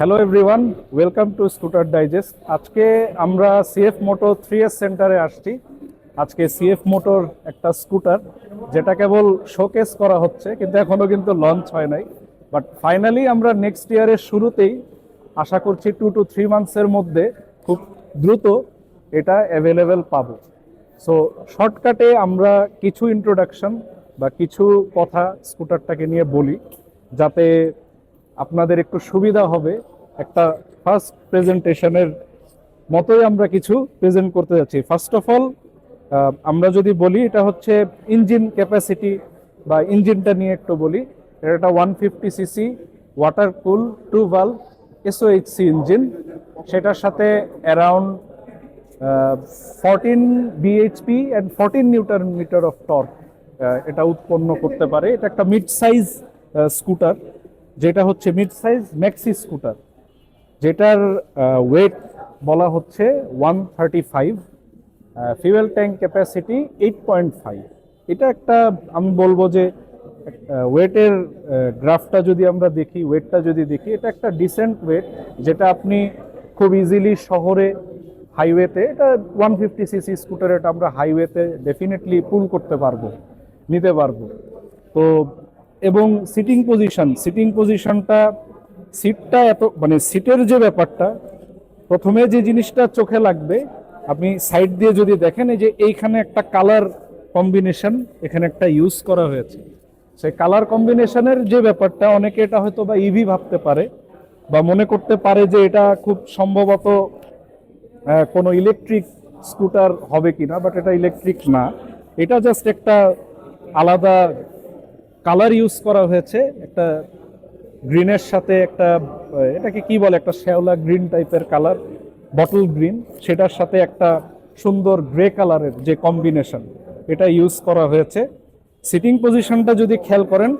Hello everyone welcome to scooter digest আজকে আমরা CF motor three S সেন্টারে আসছি। আজকে সিএফ মোটর একটা স্কুটার যেটা কেবল শোকেস করা হচ্ছে, কিন্তু এখনও কিন্তু লঞ্চ হয় নাই। বাট ফাইনালি আমরা নেক্সট ইয়ারের শুরুতেই আশা করছি টু টু থ্রি মান্থসের মধ্যে খুব দ্রুত এটা অ্যাভেলেবেল পাবো। সো শর্টকাটে আমরা কিছু ইন্ট্রোডাকশন বা কিছু কথা স্কুটারটাকে নিয়ে বলি, যাতে আপনাদের একটু সুবিধা হবে। একটা ফার্স্ট প্রেজেন্টেশনের মতোই আমরা কিছু প্রেজেন্ট করতে যাচ্ছি। ফার্স্ট অফ অল আমরা যদি বলি, এটা হচ্ছে ইঞ্জিন ক্যাপাসিটি বা ইঞ্জিনটা নিয়ে একটু বলি। এটা one fifty CC water cool two valve SOHC engine সেটার সাথে around fourteen BHP and fourteen newton metre of torque এটা উৎপন্ন করতে পারে। এটা একটা মিড সাইজ স্কুটার যেটা হচ্ছে মিড সাইজ ম্যাক্সি স্কুটার যেটার ওয়েট বলা হচ্ছে one thirty five fuel tank capacity eight point five এটা একটা, আমি বলব যে ওয়েটের গ্রাফটা যদি আমরা দেখি ওয়েটটা যদি দেখি, এটা একটা ডিসেন্ট ওয়েট যেটা আপনি খুব ইজিলি শহরে হাইওয়েতে এটা ওয়ান ফিফটি সিসি স্কুটার এটা আমরা হাইওয়েতে ডেফিনেটলি পুল করতে পারব, নিতে পারব। তো এবং সিটিং পজিশন সিটিং পজিশনটা সিটটা এত মানে সিটের যে ব্যাপারটা, প্রথমে যে জিনিসটা চোখে লাগবে, আপনি সাইড দিয়ে যদি দেখেন, এই যে এইখানে একটা কালার কম্বিনেশন এখানে একটা ইউজ করা হয়েছে। সেই কালার কম্বিনেশনের যে ব্যাপারটা, অনেকে এটা হয়তো বা ইভি ভাবতে পারে, বা মনে করতে পারে যে এটা খুব সম্ভবত কোনো ইলেকট্রিক স্কুটার হবে কিনা বাট এটা ইলেকট্রিক না। এটা জাস্ট একটা আলাদা কালার ইউজ করা হয়েছে, একটা গ্রিনের সাথে একটা, এটাকে কি বলে, একটা শ্যাওলা গ্রিন টাইপের কালার, বটল গ্রিন, সেটার সাথে একটা সুন্দর গ্রে কালারের যে কম্বিনেশন, এটা ইউজ করা হয়েছে। সিটিং পজিশনটা যদি খেয়াল করেন,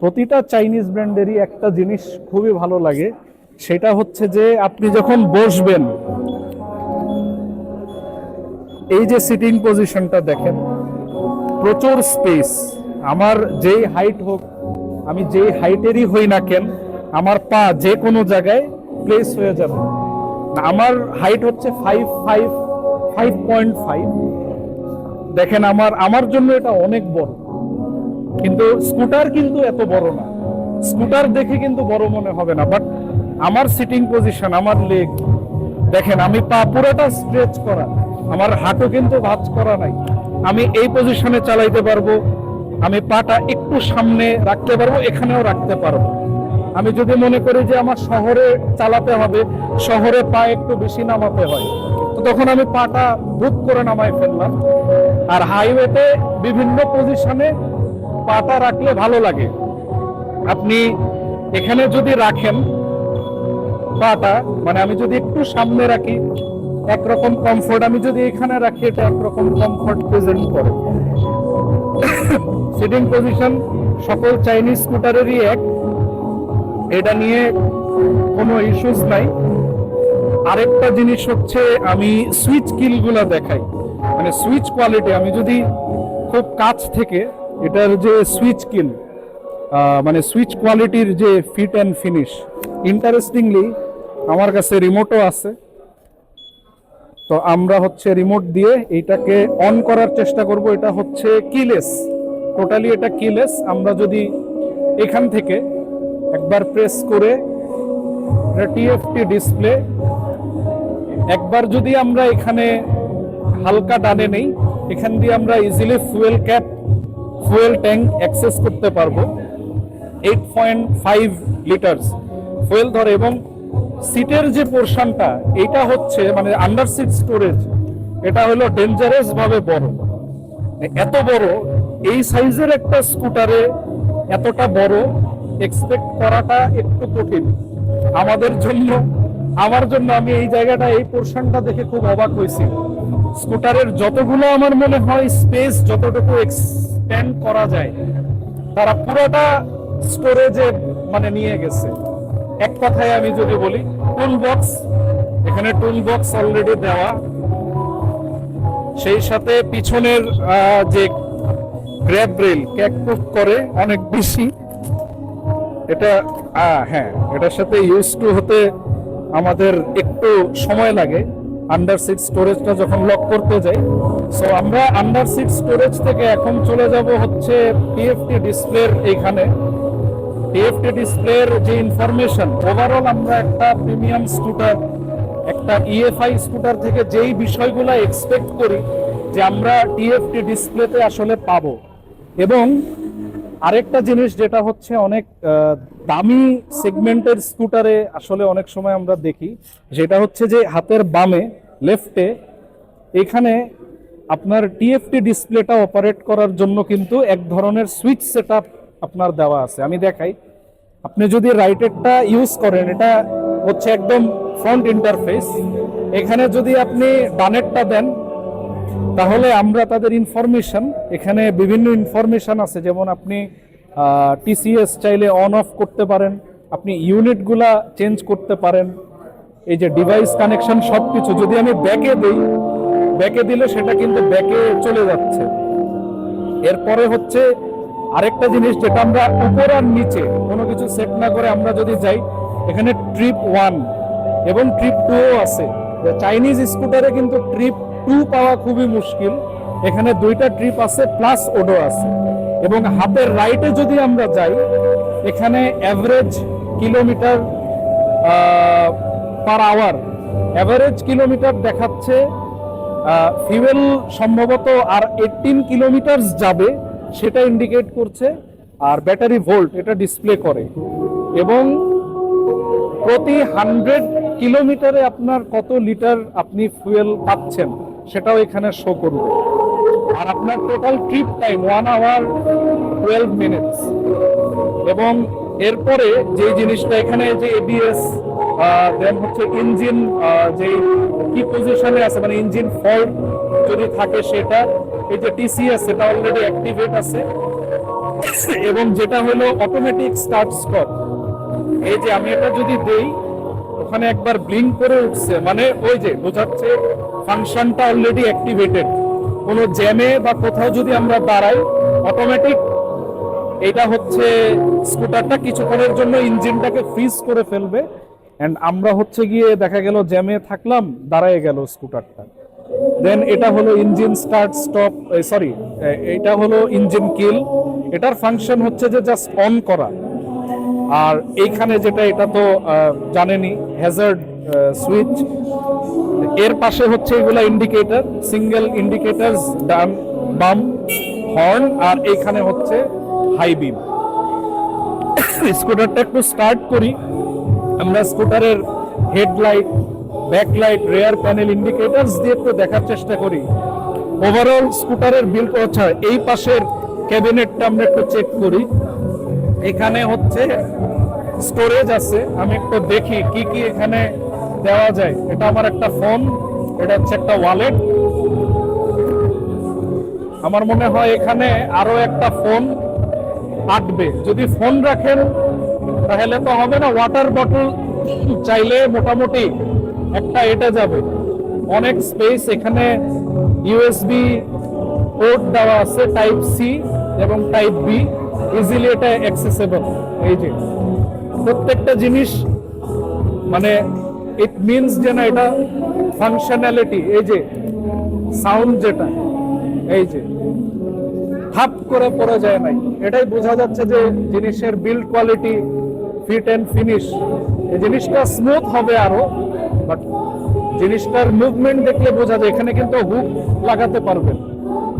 প্রতিটা চাইনিজ ব্র্যান্ডেরই একটা জিনিস খুবই ভালো লাগে, সেটা হচ্ছে যে আপনি যখন বসবেন, এই যে সিটিং পজিশনটা দেখেন, প্রচুর স্পেস। আমার যেই হাইট হোক, আমি যেই হাইটেরই হই না কেন, আমার পা যে কোনো জায়গায় প্লেস হয়ে যাবে। আমার হাইট হচ্ছে five five five point five দেখেন, আমার আমার জন্য এটা অনেক বড়। কিন্তু স্কুটার কিন্তু এত বড় না। স্কুটার দেখে কিন্তু বড় মনে হবে না। বাট আমার সিটিং পজিশন আমার লেগ দেখেন, আমি পা পুরোটা স্ট্রেচ করা। আমার হাঁটু কিন্তু ভাঁজ করা নাই। আমি এই পজিশনে চালাইতে পারব। আমি পাটা একটু সামনে রাখতে পারব, এখানেও রাখতে পারব। আমি যদি মনে করি যে আমার শহরে চালাতে হবে, শহরে পা একটু বেশি নামাতে হয়, তো তখন আমি পাটা বুক করে নামাই ফেললাম। আর হাইওয়েতে বিভিন্ন পজিশনে পাটা রাখলে ভালো লাগে। আপনি এখানে যদি রাখেন পাটা মানে আমি যদি একটু সামনে রাখি, একরকম কমফোর্ট আমি যদি এখানে রাখি, এটা একরকম কমফোর্ট প্রেজেন্ট করে। সিটিং পজিশন সকল চাইনিজ স্কুটারেরই এক। এটা নিয়ে কোনো ইস্যুস নাই। আরেকটা জিনিস হচ্ছে, আমি সুইচ কিলগুলো দেখাই। মানে সুইচ কোয়ালিটি আমি যদি খুব কাছ থেকে, এটার যে সুইচ কিল মানে সুইচ কোয়ালিটির যে ফিট অ্যান্ড ফিনিশ ইন্টারেস্টিংলি আমার কাছে রিমোটও আছে। তো আমরা হচ্ছে রিমোট দিয়ে এইটাকে অন করার চেষ্টা করব, এটা হচ্ছে কিলেস টোটালি এটা কিলেস আমরা যদি এখান থেকে একবার প্রেস করে টিএফটি ডিসপ্লে একবার যদি আমরা এখানে হালকা ডানে নেই, এখান দিয়ে আমরা easily fuel cap fuel tank access করতে পারব। Eight point five litres fuel ধরে, এবং সিটের যে পোর্শনটা এটা হচ্ছে মানে আন্ডার সিট স্টোরেজ এটা হলো ডেঞ্জারাস ভাবে বড়। এত বড় এই সাইজের একটা স্কুটারে এতটা বড় এক্সপেক্ট করাটা একটু কঠিন। আমাদের জন্য, আমার জন্য আমি এই জায়গাটা, এই পোর্শনটা দেখে খুব অবাক হয়েছি। স্কুটারের যতগুলো আমার মনে হয় স্পেস যতটুকু এক্সপ্যান্ড করা যায়, তারা পুরোটা স্টোরেজে মানে নিয়ে গেছে। এক কথায় আমি যদি বলি টুল বক্স এখানে টুল বক্স অলরেডি দেওয়া। সেই সাথে পিছনের যে গ্র্যাব রেল ক্যাকপ্রুফ করে অনেক বেশি। এটা হ্যাঁ এটার সাথে ইউজ টু হতে আমাদের একটু সময় লাগে। আন্ডার সিট স্টোরেজটা যখন লক করতে যাই সো আমরা আন্ডার সিট স্টোরেজ থেকে এখন চলে যাব হচ্ছে পিএফটি ডিসপ্লের এইখানে। টিএফটি ডিসপ্লের যে ইনফরমেশন ওভারঅল আমরা একটা প্রিমিয়াম স্কুটার একটা ইএফআই স্কুটার থেকে যেই বিষয়গুলো এক্সপেক্ট করি, যে আমরা টিএফটি ডিসপ্লেতে আসলে পাবো। এবং আরেকটা জিনিস যেটা হচ্ছে অনেক দামি সেগমেন্টের স্কুটারে আসলে অনেক সময় আমরা দেখি যেটা হচ্ছে যে হাতের বামে লেফটে এখানে আপনার টিএফটি ডিসপ্লেটা অপারেট করার জন্য কিন্তু এক ধরনের সুইচ সেটআপ আপনার দেওয়া আছে। আমি দেখাই, আপনি যদি রাইটেরটা ইউজ করেন, এটা হচ্ছে একদম ফ্রন্ট ইন্টারফেস এখানে যদি আপনি ডানেরটা দেন তাহলে আমরা তাদের ইনফরমেশন এখানে বিভিন্ন ইনফরমেশন আছে, যেমন আপনি টিসিএস চাইলে অন অফ করতে পারেন, আপনি ইউনিটগুলা চেঞ্জ করতে পারেন, এই যে ডিভাইস কানেকশন সব কিছু যদি আমি ব্যাকে দিই ব্যাকে দিলে সেটা কিন্তু ব্যাকে চলে যাচ্ছে। এরপরে হচ্ছে আরেকটা জিনিস, যেটা আমরা উপর আর নিচে, কোনো কিছু সেট না করে আমরা যদি যাই, এখানে ট্রিপ ওয়ান এবং ট্রিপ টুও আছে। চাইনিজ স্কুটারে কিন্তু ট্রিপ টু পাওয়া খুবই মুশকিল। এখানে দুইটা ট্রিপ আছে প্লাস ওডো আছে। এবং হাতের রাইটে যদি আমরা যাই, এখানে average kilometre per hour average kilometre দেখাচ্ছে ফিউয়েল সম্ভবত আর এইটিন কিলোমিটার যাবে, সেটা ইন্ডিকেট করছে, আর ব্যাটারি ভোল্ট এটা ডিসপ্লে করে। এবং প্রতি হান্ড্রেড কিলোমিটারে আপনার কত লিটার আপনি ফুয়েল পাচ্ছেন? সেটাও এখানে শো করবে। আর আপনার total trip time one hour twelve minutes এবং এরপরে যে জিনিসটা এখানে যে এবিএস দেন হচ্ছে ইঞ্জিন যে কি পজিশনে আছে মানে ইঞ্জিন ফল্ট যদি থাকে সেটা, এই যে টিসিএস সেটা অলরেডি অ্যাক্টিভেট আছে। এবং যেটা হলো অটোমেটিক স্টার্ট স্টপ এই যে আমি এটা যদি দেই ওখানে একবার ব্লিঙ্ক করে উঠছে। মানে ওই যে, বোঝাচ্ছে ফাংশনটা অলরেডি অ্যাক্টিভেটেড কোনো জ্যামে বা কোথাও যদি আমরা দাঁড়াই অটোমেটিক এটা হচ্ছে স্কুটারটা কিছুক্ষণের জন্য ইঞ্জিনটাকে ফ্রিজ করে ফেলবে। এন্ড আমরা হচ্ছে গিয়ে দেখা গেল জ্যামে থাকলাম, দাঁড়ায় গেল স্কুটারটা দেন এটা হলো ইঞ্জিন স্টার্ট স্টপ সরি এটা হলো ইঞ্জিন কিল এটার ফাংশন হচ্ছে যে জাস্ট অন করা। আর এইখানে যেটা এটা তো আহ, জানেনই হ্যাজার্ড সুইচ এর পাশে হচ্ছে এগুলা ইন্ডিকেটর সিঙ্গেল ইন্ডিকেটরস ডান বাম হর্ন আর এইখানে হচ্ছে হাই বিম স্কুটারটা একটু স্টার্ট করি। আমরা স্কুটারের headlight backlight rear panel indicators দিয়ে একটু দেখার চেষ্টা করি। ওভারঅল স্কুটারের বিল আচ্ছা এই পাশের ক্যাবিনেটটা আমরা একটু চেক করি। এখানে হচ্ছে স্টোরেজ আছে। আমি একটু দেখি কি কি এখানে দেওয়া যায়। এটা আমার একটা ফোন এটা হচ্ছে একটা ওয়ালেট আমার মনে হয় এখানে আরও একটা ফোন আটবে। যদি ফোন রাখেন, তাহলে তো হবে না ওয়াটার বটল চাইলে মোটামুটি একটা এটা যাবে। অনেক স্পেস এখানে ইউএসবি পোর্ট দেওয়া আছে টাইপ সি এবং টাইপ বি ইজিলি এটা অ্যাক্সেসেবল এই যে। প্রত্যেকটা জিনিস মানে ইট মিনস যে না এটা ফাংশনালিটি এই যে সাউন্ড যেটা, এই যে হাফ করে পড়ে যায় নাই। এটাই বোঝা যাচ্ছে যে জিনিসের build quality fit and finish এই জিনিসটা স্মুথ হবে আরও বাট জিনিসটার মুভমেন্ট দেখলে বোঝা যায়, এখানে কিন্তু হুক লাগাতে পারবেন।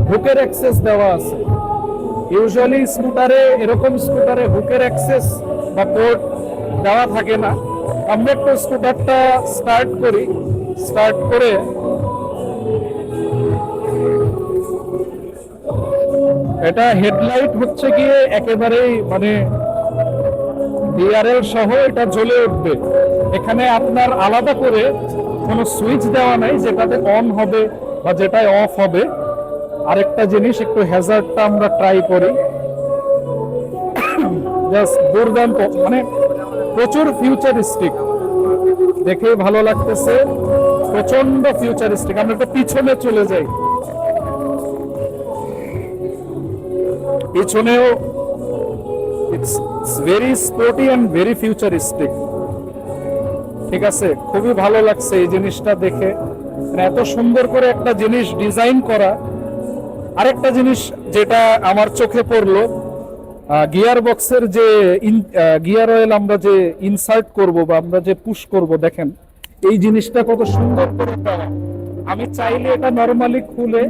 হুকের অ্যাক্সেস দেওয়া আছে। ইউজুয়ালি স্কুটারে এরকম স্কুটারে হুকের অ্যাক্সেস বা কোড দেওয়া থাকে না। আমরা একটু স্কুটারটা স্টার্ট করি। স্টার্ট করে এটা হেডলাইট হচ্ছে গিয়ে একেবারেই মানে ডিআরএল সহ এটা জ্বলে উঠবে। এখানে আপনার আলাদা করে কোনো সুইচ দেওয়া নাই, যেটাতে অন হবে বা যেটায় অফ হবে। আরেকটা জিনিস, একটু হ্যাজার্ডটা আমরা ট্রাই করি। দুর্দান্ত মানে প্রচুর ফিউচারিস্টিক দেখে ভালো লাগতেছে, প্রচণ্ড ফিউচারিস্টিক আমরা একটু পিছনে চলে যাই। পিছনেও it's very sporty and very futuristic ঠিক আছে, খুবই ভালো লাগছে এই জিনিসটা দেখে। মানে এত সুন্দর করে একটা জিনিস ডিজাইন করা আরেকটা জিনিস যেটা আমার চোখে পড়ল গিয়ার বক্সের যে গিয়ার অয়েল আমরা যে ইনসার্ট করব বা আমরা যে পুশ করব, দেখেন, এই জিনিসটা কত সুন্দর করে দেওয়া আমি চাইলে এটা নর্মালি খুলে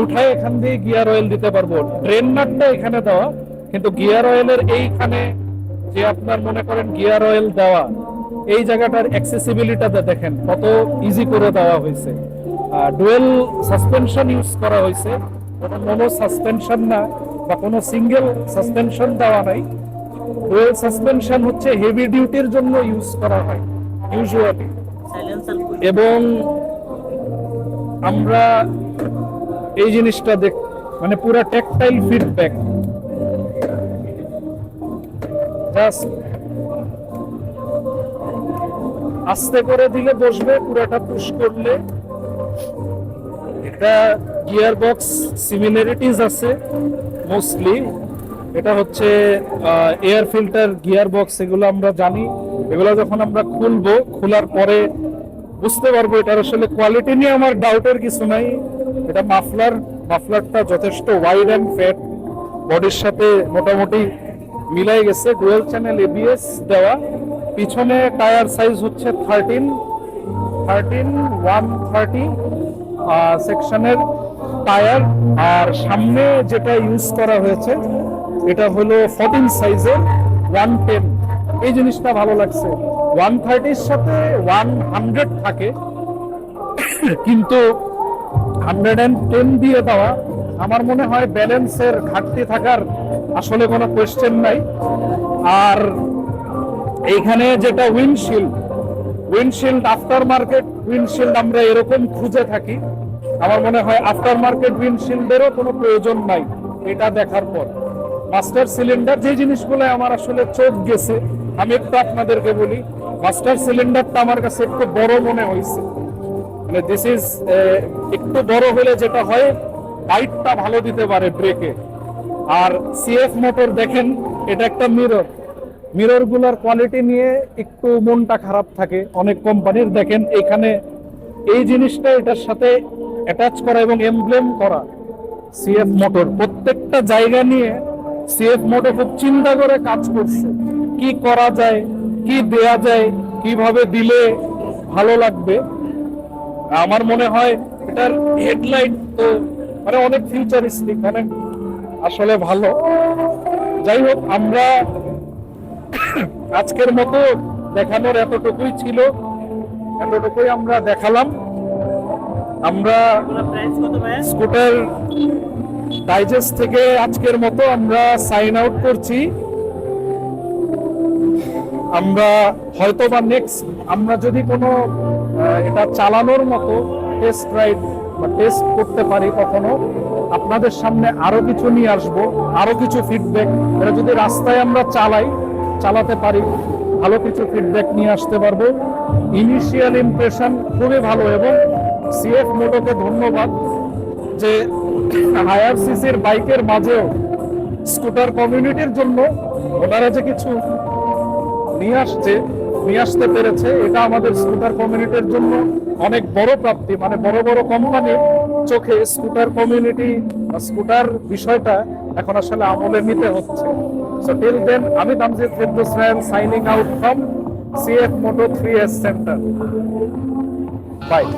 উঠায় এখান দিয়ে গিয়ার অয়েল দিতে পারব। ড্রেন নাটটা এখানে দেওয়া, কিন্তু গিয়ার অয়েলের এইখানে যে আপনার মনে করেন গিয়ার অয়েল দেওয়া, এই জায়গাটার অ্যাক্সেসিবিলিটিটা দেখেন, কত ইজি করে দেওয়া হয়েছে। ডুয়েল সাসপেনশন ইউজ করা হয়েছে। কোনো মোনো সাসপেনশন না বা কোনো সিঙ্গেল সাসপেনশন দেওয়া নাই। ডুয়েল সাসপেনশন হচ্ছে হেভি ডিউটির জন্য ইউজ করা হয় ইউজুয়ালি এবং আমরা এই জিনিসটা দেখ মানে পুরো টেকটাইল ফিডব্যাক আস্তে করে দিলে বসবে, পুরাটা পুশ করলে এটা গিয়ার বক্স সিমিলারিটিস আছে মোস্টলি এটা হচ্ছে এয়ার ফিল্টার গিয়ার বক্স এগুলো আমরা জানি। এগুলো যখন আমরা খুলবো, খোলার পরে বুঝতে পারব এটার আসলে কোয়ালিটি নিয়ে আমার ডাউটের কিছু নাই। এটা মাফলার মাফলারটা যথেষ্ট ওয়াইড অ্যান্ড ফ্যাট বডির সাথে মোটামুটি মিলাই গেছে। ডুয়েল চ্যানেল এবিএস দেওয়া। পিছনে টায়ার সাইজ হচ্ছে থার্টিন থার্টিন ওয়ান থার্টি সেকশনের টায়ার আর সামনে যেটা ইউজ করা হয়েছে, এটা হলো ফোরটিন সাইজের ওয়ান টেন এই জিনিসটা ভালো লাগছে। ওয়ান থার্টির সাথে ওয়ান হান্ড্রেড থাকে। কিন্তু হান্ড্রেড অ্যান্ড টেন দিয়ে দেওয়া, আমার মনে হয় ব্যালেন্সের ঘাটতি থাকার আসলে কোনো কোয়েশ্চেন নাই। আর এইখানে যেটা windshield windshield after market windshield আমরা এরকম খুঁজে থাকি। আমার মনে হয় আফটার মার্কেট উইন্ডশিল্ডেরও কোনো প্রয়োজন নাই এটা দেখার পর। মাস্টার সিলিন্ডার যে জিনিসগুলো আমার আসলে চোখ গেছে, আমি একটু আপনাদেরকে বলি মাস্টার সিলিন্ডারটা আমার কাছে একটু বড় মনে হয়েছে। মানে দিস ইজ একটু বড় হলে যেটা হয় লাইটটা ভালো দিতে পারে ব্রেকে আর সিএফ মোটর দেখেন, এটা একটা মিরর মিররগুলার কোয়ালিটি নিয়ে একটু মনটা খারাপ থাকে। অনেক কোম্পানির দেখেন, এখানে এই জিনিসটা এটার সাথে অ্যাটাচ করা এবং এমব্লেম করা সিএফ মোটর প্রত্যেকটা জায়গা নিয়ে সিএফ মোটর খুব চিন্তা করে কাজ করছে। কি করা যায়, কি দেয়া যায়, কীভাবে দিলে ভালো লাগবে? আমার মনে হয় এটার হেডলাইট তো মানে অনেক ফিউচারিস্টিক অনেক আসলে ভালো। যাই হোক, আমরা আজকের মতো দেখানোর এতটুকুই ছিল। এতটুকুই আমরা দেখালাম। আমরা স্কুটার ডাইজেস্ট থেকে আজকের মতো আমরা সাইন আউট করছি। আমরা হয়তো বা নেক্সট, আমরা যদি কোনো এটা চালানোর মতো টেস্ট রাইড বা টেস্ট করতে পারি কখনো, আপনাদের সামনে আরও কিছু নিয়ে আসব, আরও কিছু ফিডব্যাক এটা যদি রাস্তায় আমরা চালাই চালাতে পারি, ভালো কিছু ফিডব্যাক নিয়ে আসতে পারব। ইনিশিয়াল ইমপ্রেশন খুবই ভালো এবং সিএফ মোটোকে ধন্যবাদ যে হায়ার সিসির বাইকের মাঝেও স্কুটার কমিউনিটির জন্য ওনারা যে কিছু নিয়ে আসছে, নিয়ে আসতে পেরেছে, এটা আমাদের স্কুটার কমিউনিটির জন্য অনেক বড় প্রাপ্তি। মানে বড় বড় কোম্পানির চোখে স্কুটার কমিউনিটি স্কুটার বিষয়টা এখন আসলে আমলে নিতে হচ্ছে। So till then, Amit Amjad Fidusran signing out from CF Moto 3S Center. Bye.